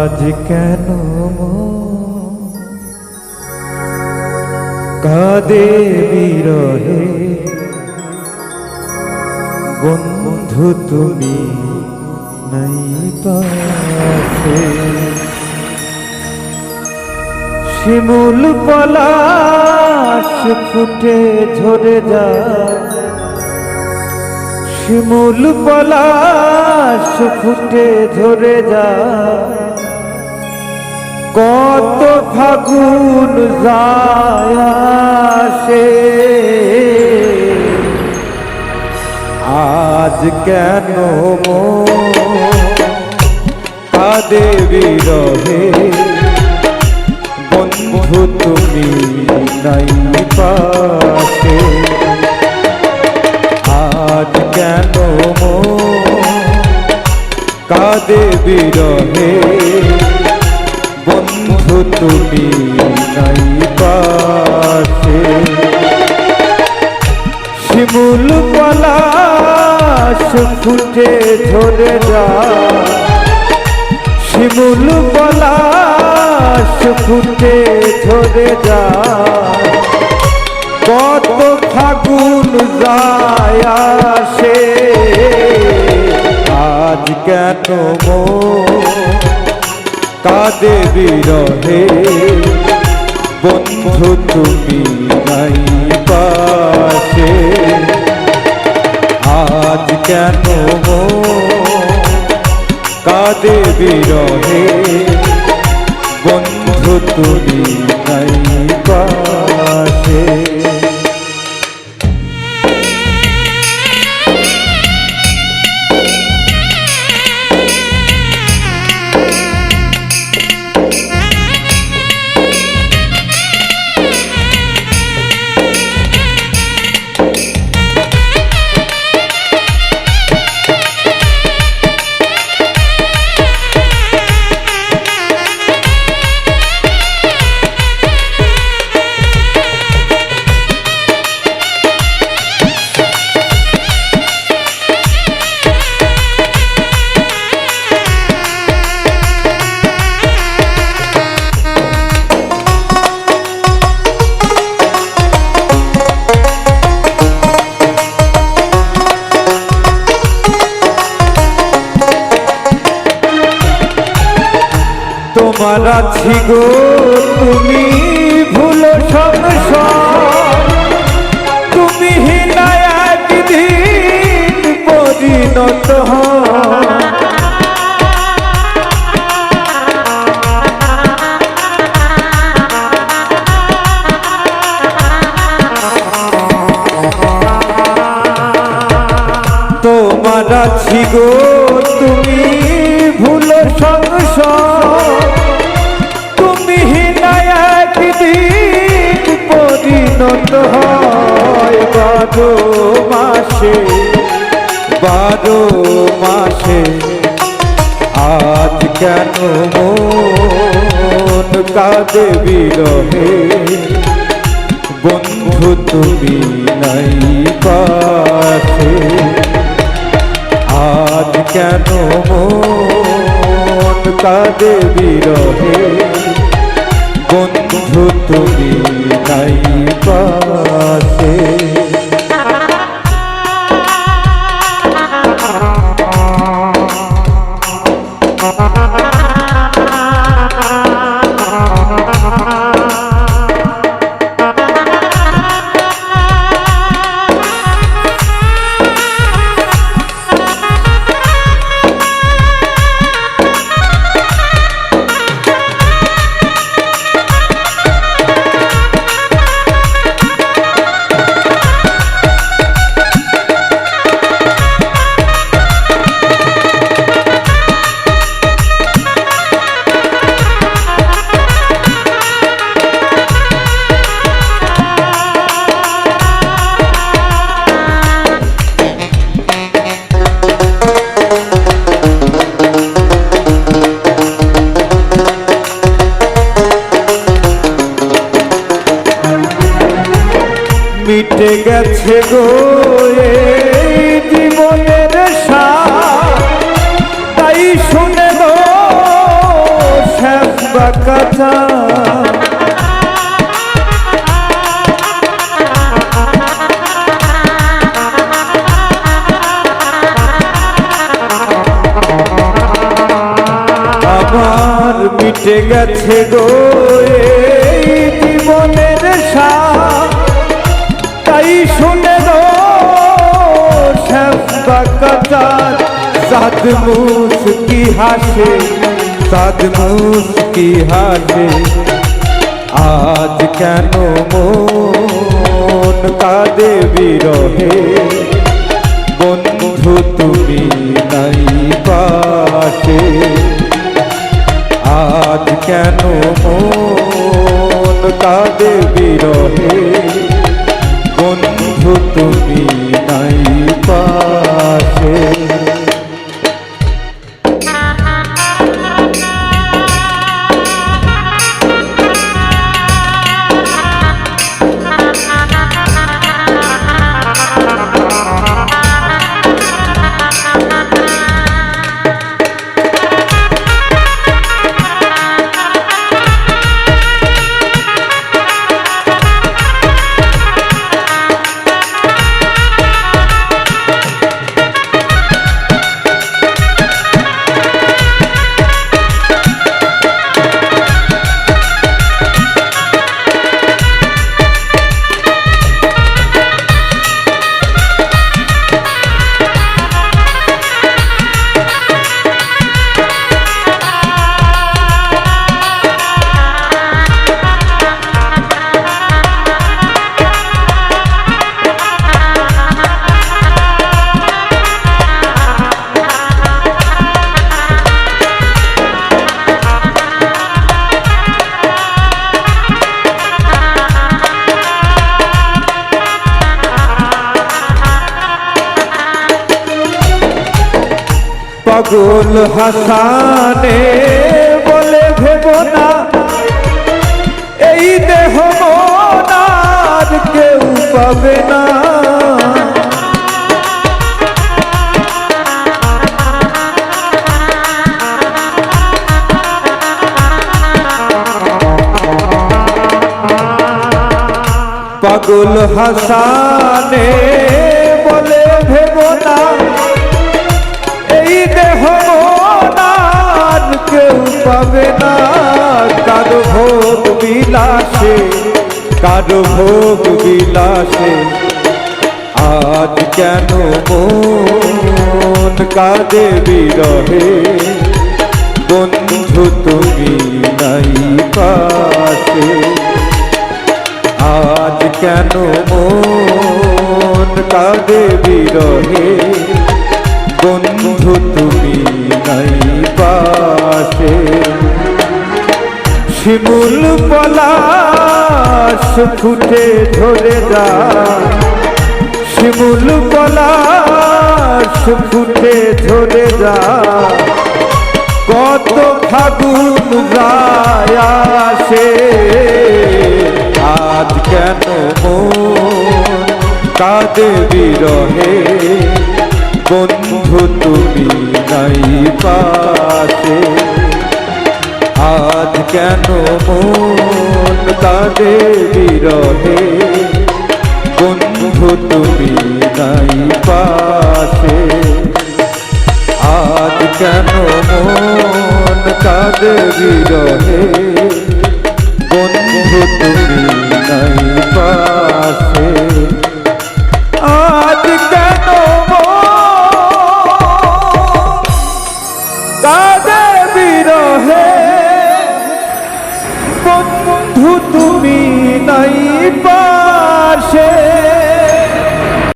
আজ কেন কাঁদে বিরহে। বন্ধু তুমি নাই পাশে। শিমুল পলাশ ফুটে ঝরে যায়। শিমুল পলাশ ফুটে ঝরে যায়। কত ফাগুন যায় আজ কেন কাদে বিরহে? বন্ধু তুমি নাই পাশে। আজ কেন কাদে বিরহে? বন্ধু তুমি নাই পাশে। শিমুল পলাশ ফুটে ঝরে যা শিমুল পলাশ ফুটে ঝরে যা কত ফাগুন যায় আজ কেন মো কাদে বিরহে। বন্ধু তুমি নাই পাশে। আজ কেন কাদে বিরহে? তোমার আছি গো তুমি ভুলো তুমি হিনায় পরিণত হও। বারো মাসে বারো মাসে, আজ কেন মন কাঁদে বিরহে? বন্ধু তুমি নাই পাশে, আজ কেন মন কাঁদে বিরহে? বন্ধু তুমি নাই পাশে। গেছে গো জীবনের তাই শুনে বাকাচা আমার মিটে গেছে গো শুনে কাতার সাদ মুস্কি হাসে সাদ মুস্কি হাসে। আজ কেন মন কাঁদে বিরহে? বন্ধু তুমি নাই পাশে। আজ কেন মন কাঁদে বিরহে? তুমি নাই পাগল হাসানে বলে ভেব না। এই দেহ মনার কেউ পাবে না। পাগল হাসানে পাবে না। কারও ভোগ বিলাসে, কারও ভোগ বিলাসে। আজ কেন মন কাঁদে বিরহে? বন্ধু, তুমি নাই পাশে। আজ কেন মন কাঁদে বিরহে? বন্ধু, তুমি ফুটে ধরে যা শিমুল পলাশ ফুটে ধরে যা কত ফাগুন যায় আসে। আজ কেন কাঁদে বন্ধু, তুমি নাই পাশে। আজ কেন মন কাঁদে বিরহে। বন্ধু, তুমি নাই পাশে। আজ কেন মন কাঁদে বিরহে? বন্ধু, তুমি নাই পাশে।